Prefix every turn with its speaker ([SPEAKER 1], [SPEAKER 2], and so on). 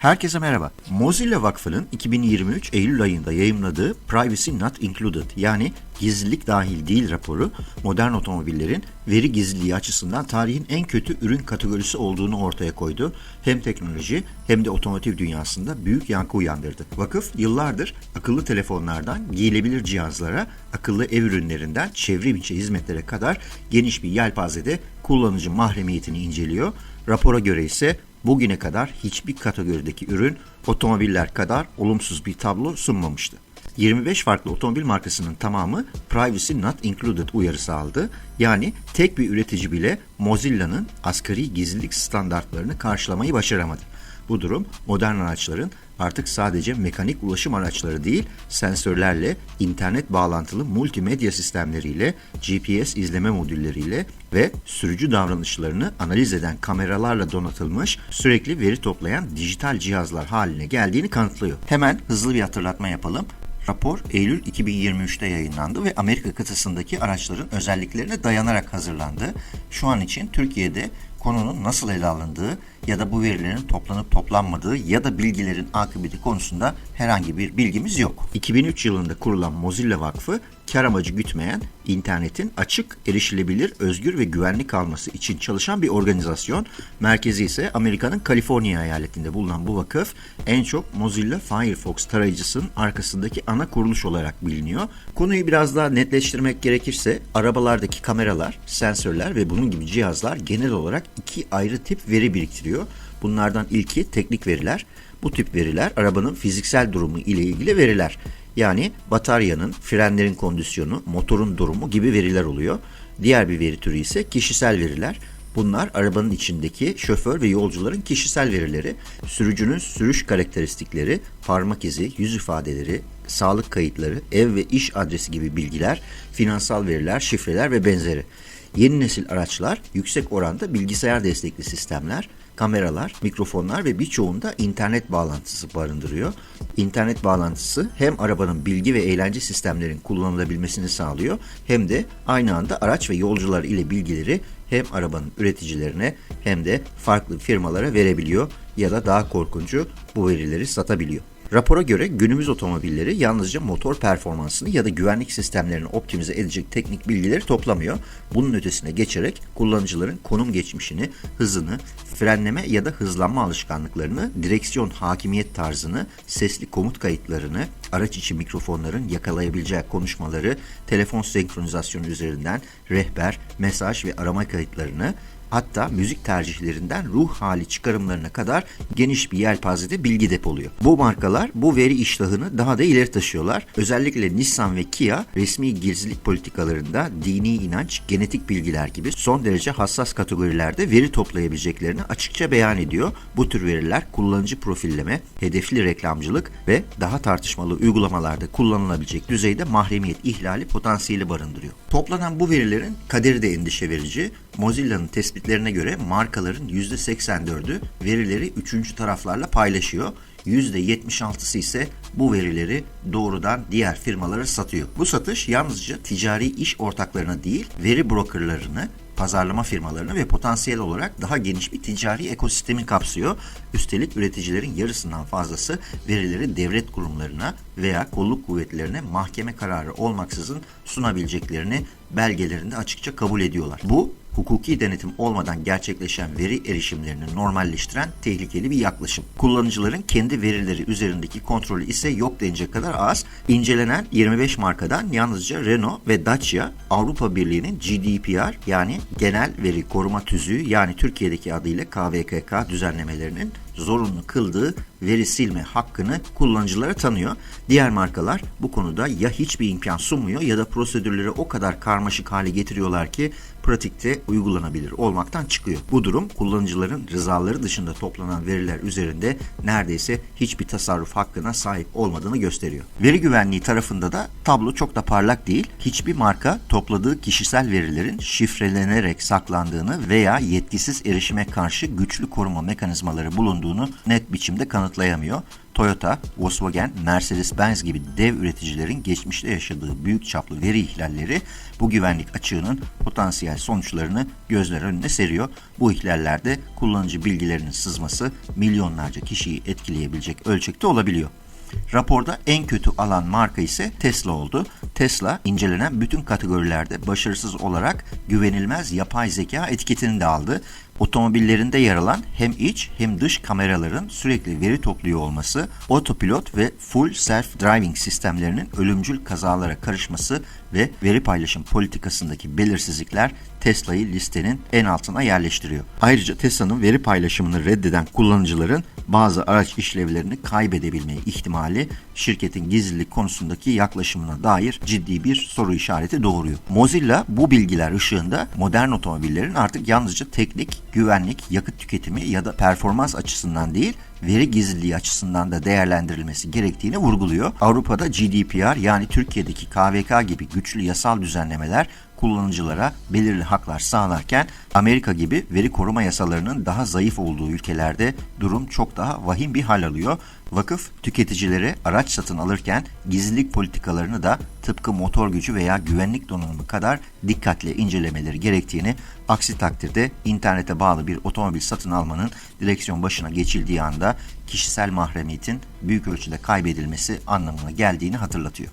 [SPEAKER 1] Herkese merhaba. Mozilla Vakfı'nın 2023 Eylül ayında yayımladığı Privacy Not Included yani gizlilik dahil değil raporu modern otomobillerin veri gizliliği açısından tarihin en kötü ürün kategorisi olduğunu ortaya koydu. Hem teknoloji hem de otomotiv dünyasında büyük yankı uyandırdı. Vakıf yıllardır akıllı telefonlardan giyilebilir cihazlara, akıllı ev ürünlerinden çevrim içi hizmetlere kadar geniş bir yelpazede kullanıcı mahremiyetini inceliyor. Rapora göre ise bugüne kadar hiçbir kategorideki ürün otomobiller kadar olumsuz bir tablo sunmamıştı. 25 farklı otomobil markasının tamamı Privacy Not Included uyarısı aldı. Yani tek bir üretici bile Mozilla'nın asgari gizlilik standartlarını karşılamayı başaramadı. Bu durum modern araçların artık sadece mekanik ulaşım araçları değil, sensörlerle, internet bağlantılı multimedya sistemleriyle, GPS izleme modülleriyle ve sürücü davranışlarını analiz eden kameralarla donatılmış, sürekli veri toplayan dijital cihazlar haline geldiğini kanıtlıyor. Hemen hızlı bir hatırlatma yapalım. Rapor Eylül 2023'te yayınlandı ve Amerika kıtasındaki araçların özelliklerine dayanarak hazırlandı. Şu an için Türkiye'de konunun nasıl ele alındığı ya da bu verilerin toplanıp toplanmadığı ya da bilgilerin akıbeti konusunda herhangi bir bilgimiz yok. 2003 yılında kurulan Mozilla Vakfı kar amacı gütmeyen, internetin açık, erişilebilir, özgür ve güvenli kalması için çalışan bir organizasyon. Merkezi ise Amerika'nın Kaliforniya eyaletinde bulunan bu vakıf en çok Mozilla Firefox tarayıcısının arkasındaki ana kuruluş olarak biliniyor. Konuyu biraz daha netleştirmek gerekirse arabalardaki kameralar, sensörler ve bunun gibi cihazlar genel olarak iki ayrı tip veri biriktiriyor. Bunlardan ilki teknik veriler. Bu tip veriler arabanın fiziksel durumu ile ilgili veriler. Yani bataryanın, frenlerin kondisyonu, motorun durumu gibi veriler oluyor. Diğer bir veri türü ise kişisel veriler. Bunlar arabanın içindeki şoför ve yolcuların kişisel verileri, sürücünün sürüş karakteristikleri, parmak izi, yüz ifadeleri, sağlık kayıtları, ev ve iş adresi gibi bilgiler, finansal veriler, şifreler ve benzeri. Yeni nesil araçlar yüksek oranda bilgisayar destekli sistemler, kameralar, mikrofonlar ve birçoğunda internet bağlantısı barındırıyor. İnternet bağlantısı hem arabanın bilgi ve eğlence sistemlerin kullanılabilmesini sağlıyor hem de aynı anda araç ve yolcular ile bilgileri hem arabanın üreticilerine hem de farklı firmalara verebiliyor ya da daha korkuncu bu verileri satabiliyor. Rapora göre günümüz otomobilleri yalnızca motor performansını ya da güvenlik sistemlerini optimize edecek teknik bilgileri toplamıyor. Bunun ötesine geçerek kullanıcıların konum geçmişini, hızını, frenleme ya da hızlanma alışkanlıklarını, direksiyon hakimiyet tarzını, sesli komut kayıtlarını, araç içi mikrofonların yakalayabileceği konuşmaları, telefon senkronizasyonu üzerinden rehber, mesaj ve arama kayıtlarını, hatta müzik tercihlerinden ruh hali çıkarımlarına kadar geniş bir yelpazede bilgi depoluyor. Bu markalar bu veri iştahını daha da ileri taşıyorlar. Özellikle Nissan ve Kia resmi gizlilik politikalarında dini inanç, genetik bilgiler gibi son derece hassas kategorilerde veri toplayabileceklerini açıkça beyan ediyor. Bu tür veriler kullanıcı profilleme, hedefli reklamcılık ve daha tartışmalı uygulamalarda kullanılabilecek düzeyde mahremiyet ihlali potansiyeli barındırıyor. Toplanan bu verilerin kaderi de endişe verici. Mozilla'nın tespitlerine göre markaların %84'ü verileri üçüncü taraflarla paylaşıyor. %76'sı ise bu verileri doğrudan diğer firmalara satıyor. Bu satış yalnızca ticari iş ortaklarına değil, veri brokerlarını, pazarlama firmalarını ve potansiyel olarak daha geniş bir ticari ekosistemi kapsıyor. Üstelik üreticilerin yarısından fazlası verileri devlet kurumlarına veya kolluk kuvvetlerine mahkeme kararı olmaksızın sunabileceklerini belgelerinde açıkça kabul ediyorlar. Bu hukuki denetim olmadan gerçekleşen veri erişimlerini normalleştiren tehlikeli bir yaklaşım. Kullanıcıların kendi verileri üzerindeki kontrolü ise yok denecek kadar az. İncelenen 25 markadan yalnızca Renault ve Dacia Avrupa Birliği'nin GDPR yani Genel Veri Koruma Tüzüğü yani Türkiye'deki adıyla KVKK düzenlemelerinin zorunlu kıldığı veri silme hakkını kullanıcılara tanıyor. Diğer markalar bu konuda ya hiçbir imkan sunmuyor ya da prosedürleri o kadar karmaşık hale getiriyorlar ki pratikte uygulanabilir olmaktan çıkıyor. Bu durum kullanıcıların rızaları dışında toplanan veriler üzerinde neredeyse hiçbir tasarruf hakkına sahip olmadığını gösteriyor. Veri güvenliği tarafında da tablo çok da parlak değil. Hiçbir marka topladığı kişisel verilerin şifrelenerek saklandığını veya yetkisiz erişime karşı güçlü koruma mekanizmaları bulunduğunu net biçimde kanıtlayamıyor. Toyota, Volkswagen, Mercedes-Benz gibi dev üreticilerin geçmişte yaşadığı büyük çaplı veri ihlalleri bu güvenlik açığının potansiyel sonuçlarını gözler önüne seriyor. Bu ihlallerde kullanıcı bilgilerinin sızması milyonlarca kişiyi etkileyebilecek ölçekte olabiliyor. Raporda en kötü alan marka ise Tesla oldu. Tesla incelenen bütün kategorilerde başarısız olarak güvenilmez yapay zeka etiketini de aldı. Otomobillerinde yer alan hem iç hem dış kameraların sürekli veri topluyor olması, otopilot ve full self-driving sistemlerinin ölümcül kazalara karışması ve veri paylaşım politikasındaki belirsizlikler Tesla'yı listenin en altına yerleştiriyor. Ayrıca Tesla'nın veri paylaşımını reddeden kullanıcıların bazı araç işlevlerini kaybedebilme ihtimali şirketin gizlilik konusundaki yaklaşımına dair ciddi bir soru işareti doğuruyor. Mozilla bu bilgiler ışığında modern otomobillerin artık yalnızca teknik, güvenlik, yakıt tüketimi ya da performans açısından değil, veri gizliliği açısından da değerlendirilmesi gerektiğini vurguluyor. Avrupa'da GDPR yani Türkiye'deki KVK gibi güçlü yasal düzenlemeler kullanıcılara belirli haklar sağlarken Amerika gibi veri koruma yasalarının daha zayıf olduğu ülkelerde durum çok daha vahim bir hal alıyor. Vakıf tüketicilere araç satın alırken gizlilik politikalarını da tıpkı motor gücü veya güvenlik donanımı kadar dikkatle incelemeleri gerektiğini, aksi takdirde internete bağlı bir otomobil satın almanın direksiyon başına geçildiği anda kişisel mahremiyetin büyük ölçüde kaybedilmesi anlamına geldiğini hatırlatıyor.